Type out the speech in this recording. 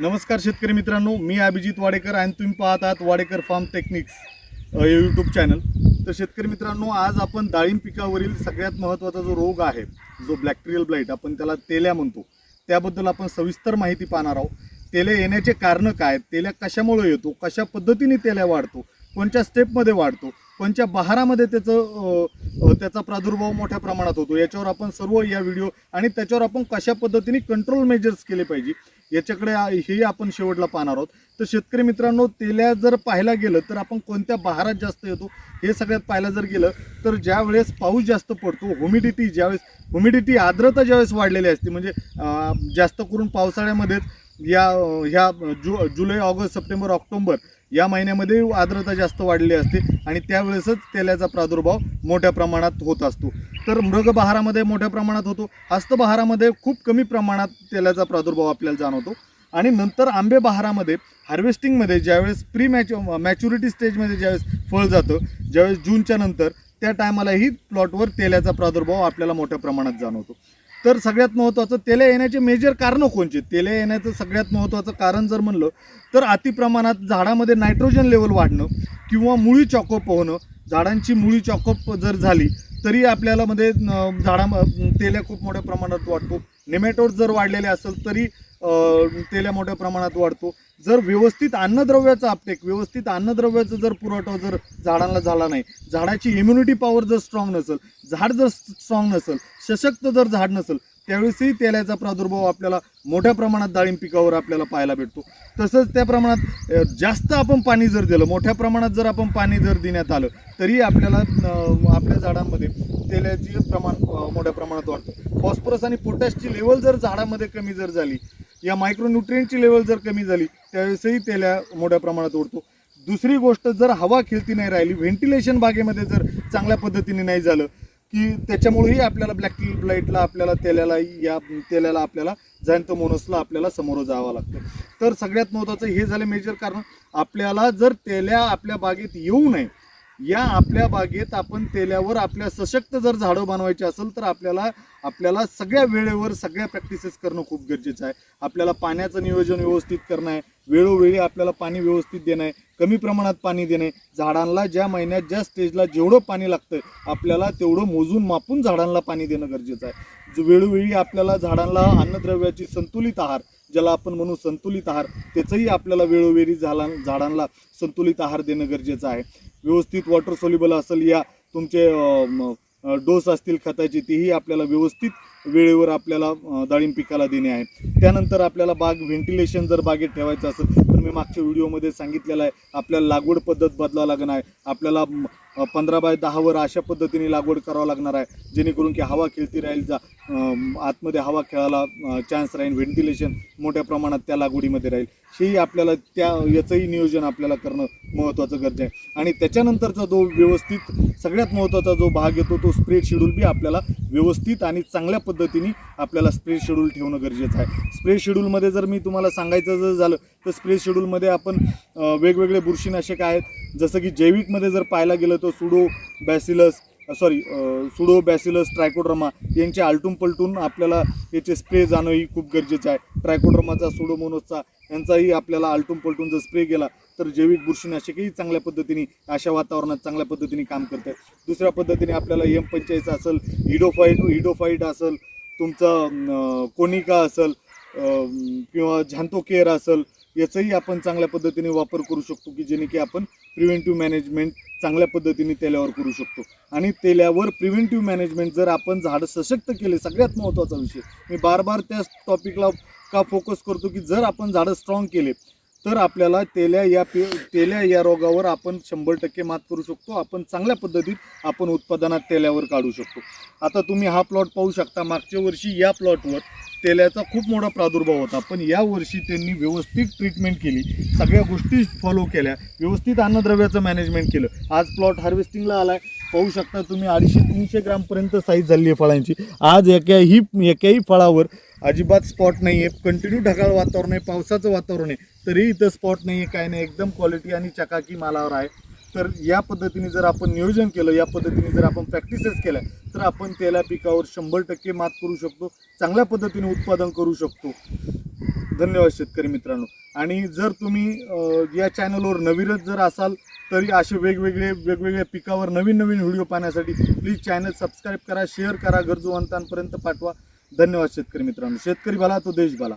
नमस्कार शेतकरी मित्रांनो मी अभिजित वाडेकर आणि तुम्ही पाहत आहात वाडेकर फार्म टेक्निक्स हे यूट्यूब चॅनल तर शेतकरी मित्रांनो आज आपण डाळिंब पिकावरील सगळ्यात महत्त्वाचा जो रोग आहे जो ब्लॅक्टेरियल ब्लाईट आपण त्याला तेल्या म्हणतो. त्याबद्दल आपण सविस्तर माहिती पाहणार आहोत. तेल्या येण्याचे कारणं काय? तेल्या कशामुळे येतो? कशा पद्धतीने तेल्या वाढतो? कोणत्या स्टेपमध्ये वाढतो? कोणत्या बहारामध्ये त्याचं त्याचा प्रादुर्भाव मोठ्या प्रमाणात होतो? याच्यावर आपण सर्व या व्हिडिओ आणि त्याच्यावर आपण कशा पद्धतीने कंट्रोल मेजर्स केले पाहिजे? याच्याकडे हेही आपण शेवटला पाहणार आहोत. तर शेतकरी मित्रांनो तेल्या जर पाहायला गेलं तर आपण कोणत्या बहारात जास्त येतो हे सगळ्यात पाहायला जर गेलं तर ज्या वेळेस पाऊस जास्त पडतो ह्युमिडिटी ज्यावेळेस ह्युमिडिटी आर्द्रता ज्यावेळेस वाढलेली असते म्हणजे जास्त करून पावसाळ्यामध्येच या ह्या जु जुलै ऑगस्ट सप्टेंबर ऑक्टोबर या महिन्यामध्ये आर्द्रता जास्त वाढली असते आणि त्यावेळेसच तेलाचा प्रादुर्भाव मोठ्या प्रमाणात होत असतो. तर मृग बहारामध्ये मोठ्या प्रमाणात होतो. हस्तबहारामध्ये खूप कमी प्रमाणात तेलाचा प्रादुर्भाव आपल्याला जाणवतो. आणि नंतर आंबे बहारामध्ये हार्वेस्टिंगमध्ये ज्यावेळेस प्री मॅच मॅच्युरिटी स्टेजमध्ये ज्यावेळेस फळ जातं ज्यावेळेस जूनच्या नंतर त्या टायमालाही प्लॉटवर तेलाचा प्रादुर्भाव आपल्याला मोठ्या प्रमाणात जाणवतो. तर सगळ्यात महत्त्वाचं तेल्या येण्याचे मेजर कारणं कोणचे? तेल्या येण्याचं सगळ्यात महत्त्वाचं कारण जर म्हणलं तर अतिप्रमाणात झाडामध्ये नायट्रोजन लेवल वाढणं किंवा मुळी चॉकअप होणं. झाडांची मुळी चॉकअप जर झाली तरी आपल्याला मध्ये झाडा तेल्या खूप मोठ्या प्रमाणात वाढतो. नेमॅटोड जर वाढलेले असेल तरी तेल्या मोठ्या प्रमाणात वाढतो. जर व्यवस्थित अन्नद्रव्याचा अपटेक व्यवस्थित अन्नद्रव्याचा जर पुरवठा जर झाडांना झाला नाही झाडाची इम्युनिटी पॉवर जर स्ट्रॉंग नसेल झाड जर स्ट्रॉंग नसेल सशक्त जर झाड नसेल त्यावेळेसही तेलाचा प्रादुर्भाव आपल्याला मोठ्या प्रमाणात डाळिंब पिकावर आपल्याला पाहायला भेटतो. तसंच त्या प्रमाणात जास्त आपण पाणी जर दिलं मोठ्या प्रमाणात जर आपण पाणी जर देण्यात आलं तरी आपल्याला आपल्या झाडांमध्ये तेलाची प्रमाण मोठ्या प्रमाणात वाढतं. फॉस्फरस आणि पोटॅशची लेवल जर झाडामध्ये कमी जर झाली या मायक्रोन्युट्रियनची लेवल जर कमी झाली त्यावेळेसही तेल्या मोठ्या प्रमाणात ओढतो. दुसरी गोष्ट जर हवा खेळती नाही राहिली व्हेंटिलेशन बागेमध्ये जर चांगल्या पद्धतीने नाही झालं की त्याच्यामुळेही आपल्याला ब्लॅक ब्लाईटला आपल्याला तेल्याला या तेल्याला आपल्याला जायंत मोनसला आपल्याला समोर जावं लागतं. तर सगळ्यात महत्त्वाचं हे झालं मेजर कारण आपल्याला जर तेल्या आपल्या बागेत येऊ नये या आपल्या बागेत आपण तेल्यावर आपल्या सशक्त जर झाडं बनवायची असेल तर आपल्याला आपल्याला सगळ्या वेळेवर सगळ्या प्रॅक्टिसेस करणं खूप गरजेचं आहे. आपल्याला पाण्याचं नियोजन व्यवस्थित करणं आहे. वेळोवेळी आपल्याला पाणी व्यवस्थित देणं आहे. कमी प्रमाणात पाणी देणे झाडांना ज्या महिन्यात ज्या स्टेजला जेवढं पाणी लागतं आपल्याला तेवढं मोजून मापून झाडांना पाणी देणं गरजेचं आहे. जो वेळोवेळी आपल्याला झाडांना अन्नद्रव्याची संतुलित आहार ज्याला आपण म्हणू संतुलित आहार त्याचंही आपल्याला वेळोवेळी झाला झाडांना संतुलित आहार देणं गरजेचं आहे. व्यवस्थित वॉटर सोल्युबल असेल या तुमचे डोस असतील खताची तीही आपल्याला व्यवस्थित वेळेवर आपल्याला डाळिंब पिकाला देणे आहे. त्यानंतर आपल्याला बाग व्हेंटिलेशन जर बागेत ठेवायचं असेल तर मी मागच्या व्हिडिओमध्ये सांगितलेलं आहे आपल्याला लागवड पद्धत बदलावं लागणार आहे. आपल्याला पंधरा बाय दहावर अशा पद्धतीने लागवड करावं लागणार आहे जेणेकरून की हवा खेळती राहील जा आतमध्ये हवा खेळायला चान्स राहील व्हेंटिलेशन मोठ्या प्रमाणात त्या लागवडीमध्ये राहील. हेही आपल्याला त्या याचंही नियोजन आपल्याला करणं महत्त्वाचं गरजे आहे. आणि त्याच्यानंतरचा जो व्यवस्थित सगळ्यात महत्त्वाचा जो भाग येतो तो स्प्रेड शेड्यूल बी आपल्याला व्यवस्थित आणि चांगल्या पद्धतीने आपल्याला स्प्रेड शेड्यूल ठेवणं गरजेचं आहे. स्प्रेड शेड्यूलमध्ये जर मी तुम्हाला सांगायचं जर झालं तर स्प्रेड शेड्यूलमध्ये आपण वेगवेगळे बुरशीनाशक आहेत. जसं की जैविकमध्ये जर पाहायला गेलं तर pseudo bacillus sorry pseudo bacillus trichoderma यांचे आलटून पलटून आपल्याला याचे स्प्रे जाणंही खूप गरजेचं आहे. ट्रायकोड्रमाचा सुडोमोनोसचा यांचाही आपल्याला आलटून पलटून जर स्प्रे केला तर जैविक बुरशीनाशकही चांगल्या पद्धतीने अशा वातावरणात चांगल्या पद्धतीने काम करतं दुसऱ्या पद्धतीने आपल्याला एम पंचायत असेल हिडोफाईट हिडोफाईट असेल तुमचं कोनिका असेल किंवा झॅन्तो केअर असेल याचाही आपण चांगल्या पद्धतीने वापर करू शकतो की जेणे की आपण प्रिव्हेंटिव्ह मॅनेजमेंट चांगल्या पद्धतीने तेल्यावर करू शकतो. आणि तेल्यावर प्रिव्हेंटिव्ह मॅनेजमेंट जर आपण झाडं सशक्त केले सगळ्यात महत्त्वाचा विषय मी बार बार त्या टॉपिकला का फोकस करतो की जर आपण झाडं स्ट्रॉंग केले तर आपल्याला तेल्या या पे तेल्या या रोगावर आपण शंभर टक्के मात करू शकतो. आपण चांगल्या पद्धतीत आपण उत्पादनात तेल्यावर काढू शकतो. आता तुम्ही हा प्लॉट पाहू शकता मागच्या वर्षी या प्लॉटवर तेलाचा खूप मोठा प्रादुर्भाव होता. पण या वर्षी त्यांनी व्यवस्थित ट्रीटमेंट केली. सगळ्या गोष्टी फॉलो केल्या. व्यवस्थित अन्नद्रव्याचं मॅनेजमेंट केलं. आज प्लॉट हार्वेस्टिंगला आला आहे पाहू शकता तुम्ही अडीचशे तीनशे ग्रामपर्यंत साईज झाली आहे फळांची. आज एकाही एकाही फळावर अजिबात स्पॉट नाही आहे कंटिन्यू ढगाळ वातावरण आहे. पावसाचं वातावरण आहे. तरी इथं स्पॉट नाही आहे काय नाही. एकदम क्वालिटी आणि चकाकी मालावर आहे. तर या पद्धतीने जर आपण नियोजन केलं या पद्धतीने जर आपण प्रॅक्टिसेस केल्या तर आपण तेला पिकावर शंभर टक्के मात करू शकतो चांगल्या पद्धतीने उत्पादन करू शकतो. धन्यवाद शेतकरी मित्रांनो. आणि जर तुम्ही या चॅनलवर नवीनच जर असाल तरी असे वेगवेगळे वेगवेगळ्या पिकावर नवीन नवीन व्हिडिओ पाहण्यासाठी प्लीज चॅनल सबस्क्राईब करा शेअर करा गरजूवंतांपर्यंत पाठवा. धन्यवाद शेतकरी मित्रांनो. शेतकरी भला तो देश भला.